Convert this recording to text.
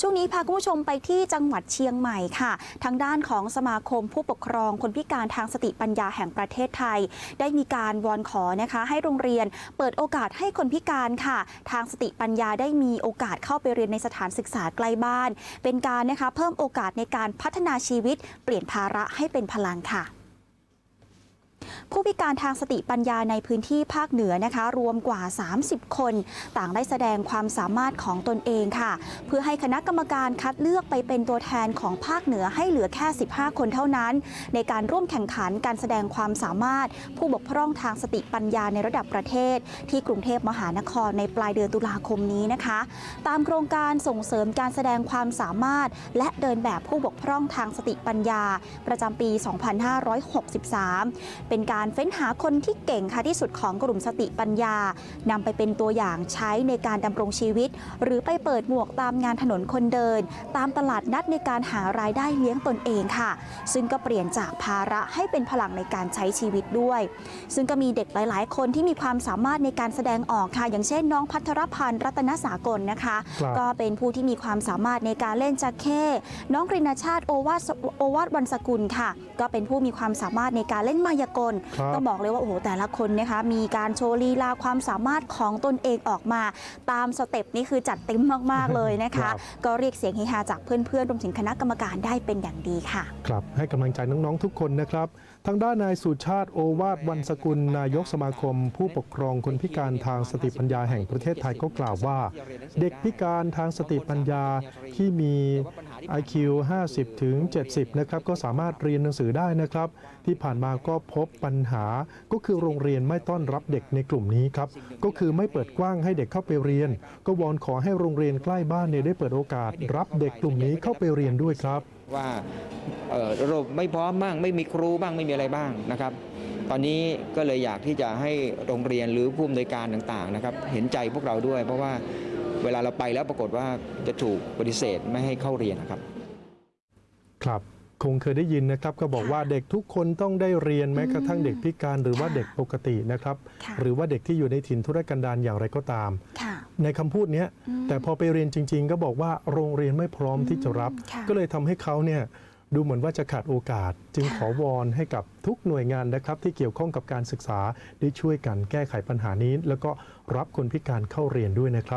ช่วงนี้พาคุณผู้ชมไปที่จังหวัดเชียงใหม่ค่ะ ทางด้านของสมาคมผู้ปกครองคนพิการทางสติปัญญาแห่งประเทศไทย ได้มีการวอนขอนะคะให้โรงเรียนเปิดโอกาสให้คนพิการค่ะ ทางสติปัญญาได้มีโอกาสเข้าไปเรียนในสถานศึกษาใกล้บ้าน เป็นการนะคะเพิ่มโอกาสในการพัฒนาชีวิต เปลี่ยนภาระให้เป็นพลังค่ะ ผู้พิการทางสติปัญญาในพื้นที่ภาคเหนือนะคะ รวมกว่า 30 คน ต่างได้แสดงความสามารถของตนเองค่ะ เพื่อให้คณะกรรมการคัดเลือกไปเป็นตัวแทนของภาคเหนือให้เหลือแค่ 15 คนเท่านั้น ในการร่วมแข่งขันการแสดงความสามารถ ผู้บกพร่องทางสติปัญญาในระดับประเทศ ที่กรุงเทพมหานครในปลายเดือนตุลาคมนี้นะคะ ตามโครงการส่งเสริมการแสดงความสามารถ และเดินแบบผู้บกพร่องทางสติปัญญา ประจำปี 2563 เป็นการเฟ้นหาคนที่เก่งค่ะที่สุดของกลุ่มสติปัญญานำไปเป็นตัวอย่างใช้ในการดำรงชีวิต หรือไปเปิดหมวกตามงานถนนคนเดิน ตามตลาดนัดในการหารายได้เลี้ยงตนเองค่ะ ซึ่งก็เปลี่ยนจากภาระให้เป็นพลังในการใช้ชีวิตด้วย ซึ่งก็มีเด็กหลาย ๆ คนที่มีความสามารถในการแสดงออกค่ะ อย่างเช่น น้องพัทรพันธ์รัตนสากลนะคะครับก็เป็นผู้ที่มีความสามารถในการเล่นจักเข้น้องกรินาชาติโอวาสโอวาสวันสกุลค่ะ ก็เป็นผู้มีความสามารถในการเล่นมายากลครับต้องบอกเลยว่าโอ้โหแต่ละคนนะคะมีการโชว์ลีลาความสามารถของตนเองออกมาตามสเต็ปนี่คือจัดเต็มมาก ๆ เลยนะครัคะบก็เรียกเสียงเฮฮาจากเพื่อนๆรวมถึงคณะกรรมการได้เป็นอย่างดีค่ะ ครับ ให้กำลังใจน้อง ๆ ทุกคนนะครับ ทางด้านนายสุชาติโอวาทวันสกุล นายกสมาคม ผู้ปกครองคนพิการทางสติปัญญาแห่งประเทศไทยก็กล่าวว่า เด็กพิการทางสติปัญญาที่มี IQ 50 ถึง 70 นะครับ ก็สามารถเรียนหนังสือได้นะครับ ที่ผ่านมาก็พบปัญหา ก็คือโรงเรียนไม่ต้อนรับเด็กในกลุ่มนี้ครับ ก็คือไม่เปิดกว้างให้เด็กเข้าไปเรียน ก็วอนขอให้โรงเรียนใกล้บ้านเนี่ยได้เปิดโอกาส รับเด็กกลุ่มนี้เข้าไปเรียนด้วยครับ ว่าเอ่อระบบไม่พร้อมบ้างไม่มีครูบ้างไม่มีอะไรบ้างนะครับตอนนี้ก็เลยอยากที่จะให้โรงเรียนหรือผู้อำนวยการต่างๆนะครับเห็นใจพวกเราด้วย เพราะว่า เวลาเราไปแล้วปรากฏว่าจะถูกปฏิเสธไม่ให้เข้าเรียนนะครับ ครับคงเคยได้ยินนะครับก็บอกว่าเด็กทุกคนต้องได้เรียนแม้กระทั่งเด็กพิการหรือว่าค่ะเด็กปกตินะครับค่ะหรือว่าเด็กที่อยู่ในถิ่นทุรกันดารอย่างไรก็ตามค่ะในคำพูดเนี้ยอืมแต่พอไปเรียนจริง ๆ ก็บอกว่าโรงเรียนไม่พร้อมที่จะรับค่ะก็เลยทำให้เขาเนี่ยดูเหมือนว่าจะขาดโอกาส จึงค่ะขอวอนให้กับทุกหน่วยงานนะครับ ที่เกี่ยวข้องกับการศึกษาได้ช่วยกันแก้ไขปัญหานี้ แล้วก็รับคนพิการเข้าเรียนด้วยนะครับ